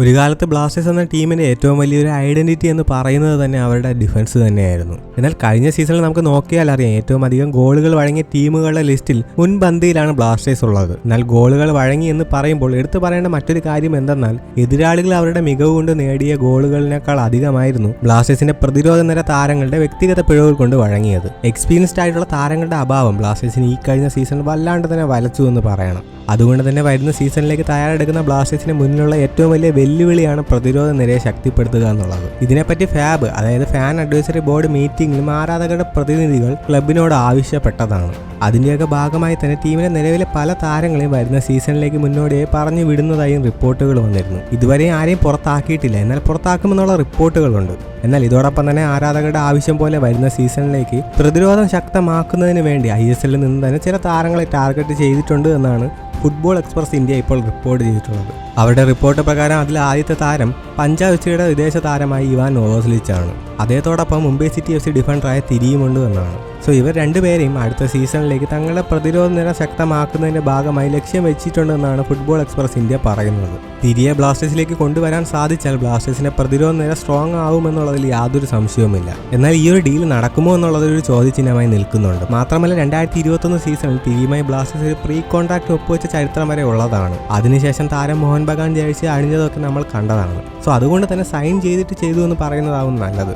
ഒരു കാലത്ത് ബ്ലാസ്റ്റേഴ്സ് എന്ന ടീമിന്റെ ഏറ്റവും വലിയൊരു ഐഡന്റിറ്റി എന്ന് പറയുന്നത് തന്നെ അവരുടെ ഡിഫൻസ് തന്നെയായിരുന്നു. എന്നാൽ കഴിഞ്ഞ സീസണിൽ നമുക്ക് നോക്കിയാൽ അറിയാം ഏറ്റവും അധികം ഗോളുകൾ വഴങ്ങിയ ടീമുകളുടെ ലിസ്റ്റിൽ മുൻപന്തിയിലാണ് ബ്ലാസ്റ്റേഴ്സ് ഉള്ളത്. എന്നാൽ ഗോളുകൾ വഴങ്ങി എന്ന് പറയുമ്പോൾ എടുത്തു പറയേണ്ട മറ്റൊരു കാര്യം എന്തെന്നാൽ എതിരാളികൾ അവരുടെ മികവ് കൊണ്ട് നേടിയ ഗോളുകളിനേക്കാൾ അധികമായിരുന്നു ബ്ലാസ്റ്റേഴ്സിന്റെ പ്രതിരോധ നിര താരങ്ങളുടെ വ്യക്തിഗത പിഴവുകൾ കൊണ്ട് വഴങ്ങിയത്. എക്സ്പീരിയൻസ്ഡ് ആയിട്ടുള്ള താരങ്ങളുടെ അഭാവം ബ്ലാസ്റ്റേഴ്സിന് ഈ കഴിഞ്ഞ സീസൺ വല്ലാണ്ട് തന്നെ വലച്ചു എന്ന് പറയണം. അതുകൊണ്ട് തന്നെ വരുന്ന സീസണിലേക്ക് തയ്യാറെടുക്കുന്ന ബ്ലാസ്റ്റേഴ്സിന് മുന്നിലുള്ള ഏറ്റവും വലിയ വെല്ലുവിളിയാണ് പ്രതിരോധ നിരയെ ശക്തിപ്പെടുത്തുക എന്നുള്ളത്. ഇതിനെപ്പറ്റി ഫാബ് അതായത് ഫാൻ അഡ്വൈസറി ബോർഡ് മീറ്റിംഗിലും ആരാധകരുടെ പ്രതിനിധികൾ ക്ലബിനോട് ആവശ്യപ്പെട്ടതാണ്. അതിന്റെയൊക്കെ ഭാഗമായി തന്നെ ടീമിലെ നിലവിലെ പല താരങ്ങളെയും വരുന്ന സീസണിലേക്ക് മുന്നോടിയായി പറഞ്ഞു വിടുന്നതായും റിപ്പോർട്ടുകൾ വന്നിരുന്നു. ഇതുവരെ ആരെയും പുറത്താക്കിയിട്ടില്ല. എന്നാൽ പുറത്താക്കുമെന്നുള്ള റിപ്പോർട്ടുകളുണ്ട്. എന്നാൽ ഇതോടൊപ്പം തന്നെ ആരാധകരുടെ ആവശ്യം പോലെ വരുന്ന സീസണിലേക്ക് പ്രതിരോധം ശക്തമാക്കുന്നതിന് വേണ്ടി ഐ എസ് എല്ലിൽ നിന്ന് തന്നെ ചില താരങ്ങളെ ടാർഗറ്റ് ചെയ്തിട്ടുണ്ട് എന്നാണ് ഫുട്ബോൾ എക്സ്പ്രസ് ഇന്ത്യ ഇപ്പോൾ റിപ്പോർട്ട് ചെയ്തിട്ടുള്ളത്. അവരുടെ റിപ്പോർട്ട് പ്രകാരം അതിൽ ആദ്യത്തെ താരം പഞ്ചാബ് എഫ്സിയുടെ വിദേശ താരമായി ഇവാൻ നോവോസ്ലിച്ചാണ്. അദ്ദേഹത്തോടൊപ്പം മുംബൈ സിറ്റി എഫ് സി ഡിഫൻഡറായ തിരിയുമുണ്ട് എന്നാണ്. സോ ഇവർ രണ്ടുപേരെയും അടുത്ത സീസണിലേക്ക് തങ്ങളുടെ പ്രതിരോധ നില ശക്തമാക്കുന്നതിന്റെ ഭാഗമായി ലക്ഷ്യം വെച്ചിട്ടുണ്ടെന്നാണ് ഫുട്ബോൾ എക്സ്പ്രസ് ഇന്ത്യ പറയുന്നത്. തിരിയെ ബ്ലാസ്റ്റേഴ്സിലേക്ക് കൊണ്ടുവരാൻ സാധിച്ചാൽ ബ്ലാസ്റ്റേഴ്സിന്റെ പ്രതിരോധ നില സ്ട്രോങ് ആവുമെന്നുള്ളതിൽ യാതൊരു സംശയവുമില്ല. എന്നാൽ ഈ ഒരു ഡീൽ നടക്കുമോ എന്നുള്ളത് ഒരു ചോദ്യചിഹ്നമായി നിൽക്കുന്നുണ്ട്. മാത്രമല്ല രണ്ടായിരത്തി ഇരുപത്തൊന്ന് സീസണിൽ തിരിയുമായി ബ്ലാസ്റ്റേഴ്സ് ഒരു പ്രീ കോൺട്രാക്ട് ഒപ്പുവെച്ച ചരിത്രം വരെ ഉള്ളതാണ്. അതിനുശേഷം താരം മോഹൻ ബഗാൻ ജേഴ്സി അണിഞ്ഞതൊക്കെ നമ്മൾ കണ്ടതാണ്. സോ അതുകൊണ്ട് തന്നെ സൈൻ ചെയ്തിട്ട് ചെയ്തു എന്ന് പറയുന്നതാവും നല്ലത്.